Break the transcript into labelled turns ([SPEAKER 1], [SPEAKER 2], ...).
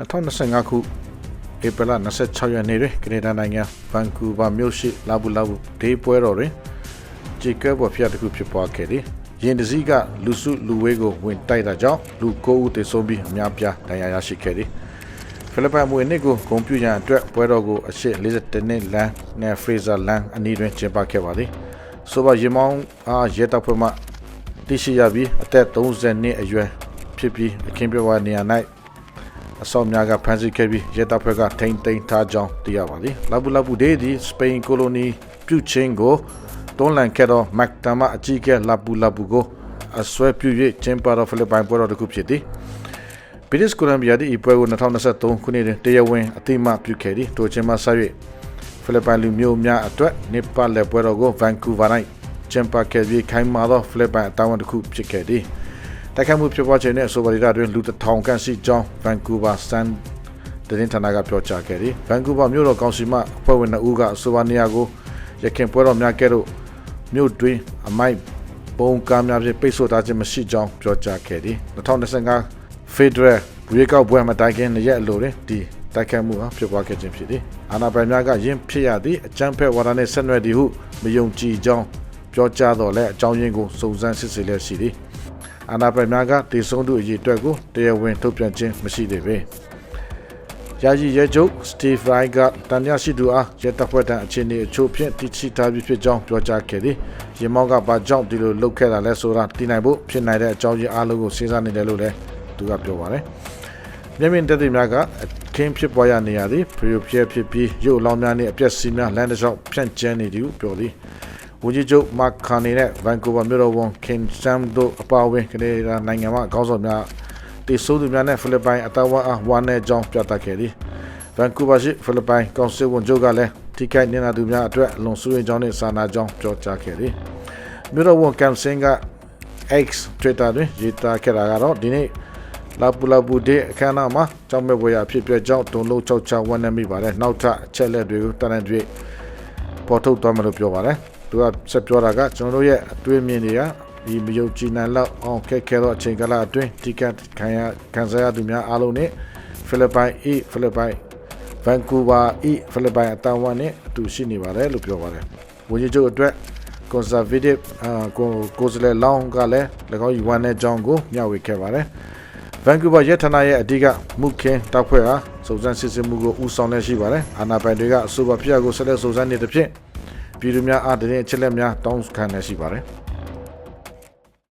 [SPEAKER 1] 2025ခုဧပြီလ26ရက်နေ့တွင်ကနေဒါနိုင်ငံဗန်ကူးဗာမြို့ရှိလာဘူးလာဘူးဒေးပွဲတော်တွင်ဂျေကပ်ဘော်ဖျက်တစ်ခုဖြစ်ပွားခဲ့သည်။ရင်တစည်းကလူစုလူဝေးကိုဝင်တိုက်တာကြောင့်လူ9ဦးသေဆုံးပြီးအများပြားဒဏ်ရာရရှိခဲ့သည်။ဖိလစ်ပိုင်မွေနှစ်ကိုဂုံပြူရန်အတွက်ပွဲတော်ကိုအရှိ41နှစ်လမ်းနဲ့ဖရေးဇာလမ်းအနီးတွင်ကျင်းပခဲ့ပါသည်။ဆိုပါရေမောင်းအားရဲတပ်ဖွဲ့မှတရှိရပြီးအသက်30နှစ်အရွယ်ဖြစ်ပြီးအခင်းပြဝနေရာ၌ အစောများကဖမ်းဆီးခဲ့ပြီးရဲတပ်ဖွဲ့ကထိန်းသိမ်းထားကြောင်းသိရပါသည်။လာဘူးလာဘူးဒေးသည်စပိန်ကိုလိုနီပြုချင်းကိုတွန်းလှန်ခဲ့သောမက်တမအကြီးကဲလာဘူးလာဘူးကိုအဆွဲပြု၍ကျင်းပသောဖိလစ်ပိုင်ပွဲတော်တစ်ခုဖြစ်သည်။ British Columbia ဒီပွဲကို2023ခုနှစ်တွင်တရားဝင်အသိအမှတ်ပြုခဲ့သည်။ထိုချင်းမှဆက်၍ဖိလစ်ပိုင်လူမျိုးများအတွက်နေပါလက်ပွဲတော်ကို Vancouver ၌ကျင်းပခဲ့ပြီးခိုင်မာသောဖိလစ်ပိုင်အတိုင်းအဝန်တစ်ခုဖြစ်ခဲ့သည်။ တိုက်ခိုက်မှုဖြစ်ပွားခြင်းနဲ့ဆိုပါရီဒါတွင်လူတစ်ထောင်ခန့်ရှိကြောင်း Vancouver Sun သတင်းဌာနကပြောကြားခဲ့သည် Vancouver မြို့တော်ကောင်စီမှအဖွဲ့ဝင်2ဦးကအဆိုပါနေရာကိုရခင်ပွဲတော်များကဲ့သို့မြို့တွင်အမိုက်ပုံကားများဖြင့်ပိတ်ဆို့ထားခြင်းမရှိကြောင်းပြောကြားခဲ့သည်2025 Federal ရွေးကောက်ပွဲမှာတိုင်ကင်းရက်အလိုတွင်ဒီတိုက်ခိုက်မှုဟာဖြစ်ပွားခဲ့ခြင်းဖြစ်သည်အာဏာပိုင်များကယင်းဖြစ်ရသည့်အကြမ်းဖက်ဝါဒနှင့်ဆက်နွယ်သည်ဟုမယုံကြည်ကြောင်းပြောကြားတော်လဲအကြောင်းရင်းကိုစုံစမ်းစစ်ဆေးလျက်ရှိသည် အာဏာပိုင်များကတည်ဆုံးသူအရေးအတွက်ကိုတရားဝင်ထုတ်ပြန်ခြင်းမရှိသေးပေ။ယာယီရဲချုပ်စတီဗ်ရိုင်ကတန်ရရှိသူအားရဲတပ်ဖွဲ့ထံအခြေအနေအချို့ဖြင့်တည်ရှိထားပြီးဖြစ်ကြောင်းပြောကြားခဲ့သည်။ရေမောင်းကဘာကြောင့်ဒီလိုလုပ်ခဲ့တာလဲဆိုတာသိနိုင်ဖို့ဖြစ်နိုင်တဲ့အကြောင်းရင်းအားလုံးကိုစဉ်းစားနေတယ်လို့လည်းသူကပြောပါတယ်။မျက်မြင်သက်သေများကအခင်းဖြစ်ပွားရနေရသည်ဖရီပြဲဖြစ်ပြီးရုပ်အလောင်းများနှင့်အပျက်စီးများလမ်းတစ်လျှောက်ဖြန့်ကျန်းနေသည်ဟုပြောသည်။ ဝန်ကြီးချုပ်မတ်ခါနီနဲ့ဗန်ကူးဗာမြို့တော်ဝန်ခင်ဆမ်တို့အပါအဝင်ကနေဒါနိုင်ငံမှာအကောင်းဆုံးများတေဆိုးသူများနဲ့ဖိလစ်ပိုင်အတဝါဝါနဲ့ကြောင်းပြသခဲ့သည်ဗန်ကူးဗာရှိဖိလစ်ပိုင်ကောင်စစ်ဝန်ချုပ်ကလည်းထိခိုက်နေတာသူများအတွက်အလွန်စိုးရိမ်ကြောင်းနဲ့စာနာကြောင်းပြောကြားခဲ့သည်မြို့တော်ဝန်ကန်ဆင်က X Twitter တွင်ရေးသားခဲ့တာကတော့ဒီနေ့လာပူလာပူဒေအခမ်းအနားမှာကြောင်းမဲ့ဘွေရဖြစ်ပြကြောင်းတုံလို့ချောက်ချဝမ်းနေမိပါတယ်နောက်ထပ်အချက်လက်တွေကိုတန်တန်တွေ့ပေါ်ထုတ်သွားမယ်လို့ပြောပါတယ် သူကဆက်ပြောတာကကျွန်တော်တို့ရဲ့အတွေးမြင်တွေကဒီမယုံကြည်နိုင်လောက်အောင်ခက်ခဲတော့အချိန်ကာလအတွင်းတိကတ်ခံရခံစားရသူများအားလုံးနဲ့ဖိလစ်ပိုင်အီဖိလစ်ပိုင်ဗန်ကူးဗာအီဖိလစ်ပိုင်အတန်ဝမ်နဲ့အတူရှိနေပါတယ်လို့ပြောပါတယ်ဝန်ကြီးချုပ်အတွက် conservative အာကိုကိုစလဲလောင်းကလည်း၎င်းယူဝမ်းတဲ့ကြောင်းကိုမျှဝေခဲ့ပါတယ်ဗန်ကူးဗာရဲဌာနရဲ့အဓိကမှုခင်းတပ်ဖွဲ့ဟာစုံစမ်းစစ်ဆေးမှုကိုဦးဆောင်နေရှိပါတယ်အာနာပိုင်တွေကအဆိုပါဖြစ်ရကိုဆက်လက်စုံစမ်းနေတဲ့ဖြင့် ပြည်သူများအားတရင်အချက်လက်များတောင်းခံနေရှိပါတယ်